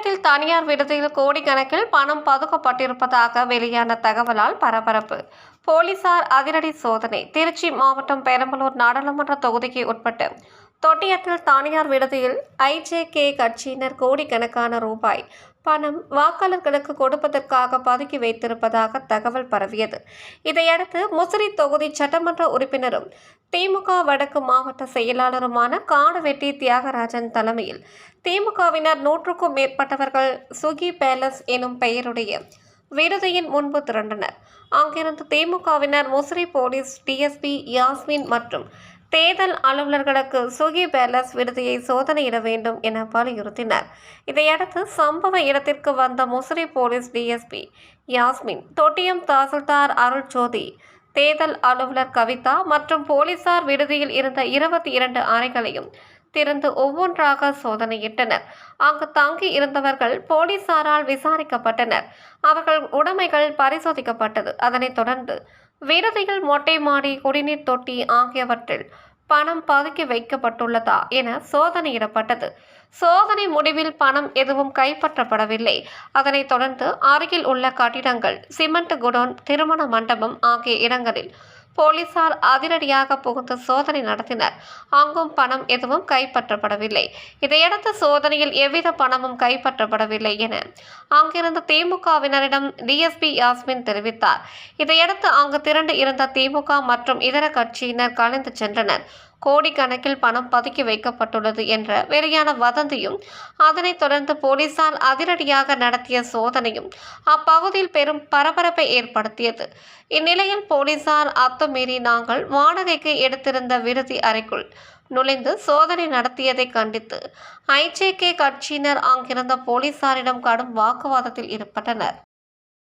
தமிழ்நாட்டில் தனியார் விடுதியில் கோடிக்கணக்கில் பணம் பதுக்கப்பட்டிருப்பதாக வெளியான தகவலால் பரபரப்பு. போலீசார் அதிரடி சோதனை. திருச்சி மாவட்டம் பெரம்பலூர் நாடாளுமன்ற தொகுதிக்கு உட்பட்டு தொட்டியத்தில் தனியார் விடுதியில் ஐஜேகே கட்சியினர் கோடிக்கணக்கான ரூபாய் பணம் வாக்காளர்களுக்கு கொடுப்பதற்காக பதுக்கி வைத்திருப்பதாக தகவல் பரவியது. இதையடுத்து முசிறி தொகுதி சட்டமன்ற உறுப்பினரும் திமுக வடக்கு மாவட்ட செயலாளருமான காடுவெட்டி தியாகராஜன் தலைமையில் திமுகவினர் நூற்றுக்கும் மேற்பட்டவர்கள் சுகி பேலஸ் எனும் பெயருடைய விடுதியின் முன்பு திரண்டனர். அங்கிருந்து திமுகவினர் முசிறி போலீஸ் டிஎஸ்பி யாஸ்மின் மற்றும் தேர்தல் அலுவலர்களுக்கு சுகி பேலஸ் விடுதியை சோதனையிட வேண்டும் என வலியுறுத்தினர். இதையடுத்து சம்பவ இடத்திற்கு வந்த முசிறி போலீஸ் டிஎஸ்பி யாஸ்மின் தொட்டியம் தாசில்தார் அருள் ஜோதி தேர்தல் அலுவலர் கவிதா மற்றும் போலீசார் விடுதியில் இருந்த இருபத்தி இரண்டு அறைகளையும் திறந்து ஒவ்வொன்றாக சோதனையிட்டனர். அங்கு தாங்கி இருந்தவர்கள் போலீசாரால் விசாரிக்கப்பட்டனர். அவர்கள் உடைமைகள் பரிசோதிக்கப்பட்டது. அதனைத் தொடர்ந்து விடுதியில் மொட்டை மாடி குடிநீர் தொட்டி ஆகியவற்றில் பணம் பதுக்கி வைக்கப்பட்டுள்ளதா என சோதனையிடப்பட்டது. சோதனை முடிவில் பணம் எதுவும் கைப்பற்றப்படவில்லை. அதனைத் தொடர்ந்து அருகில் உள்ள கட்டிடங்கள் சிமெண்ட் குடோன் திருமண மண்டபம் ஆகிய இடங்களில் போலீசார் அதிரடியாக புகுந்து சோதனை நடத்தினர். அங்கும் பணம் எதுவும் கைப்பற்றப்படவில்லை. இதையடுத்து சோதனையில் எவ்வித பணமும் கைப்பற்றப்படவில்லை என அங்கிருந்த திமுகவினரிடம் டிஎஸ்பி யாஸ்மின் தெரிவித்தார். இதையடுத்து அங்கு திரண்டு இருந்த திமுக மற்றும் இதர கட்சியினர் கலைந்து சென்றனர். கோடிக்கணக்கில் பணம் பதுக்கி வைக்கப்பட்டுள்ளது என்ற வெளியான வதந்தியும் அதனைத் தொடர்ந்து போலீசார் அதிரடியாக நடத்திய சோதனையும் அப்பகுதியில் பெரும் பரபரப்பை ஏற்படுத்தியது. இந்நிலையில் போலீசார் அத்துமீறி நாங்கள் வாடகைக்கு எடுத்திருந்த விடுதி அறைக்குள் நுழைந்து சோதனை நடத்தியதை கண்டித்து ஐஜேகே கட்சியினர் அங்கிருந்த போலீசாரிடம் கடும் வாக்குவாதத்தில் ஈடுபட்டனர்.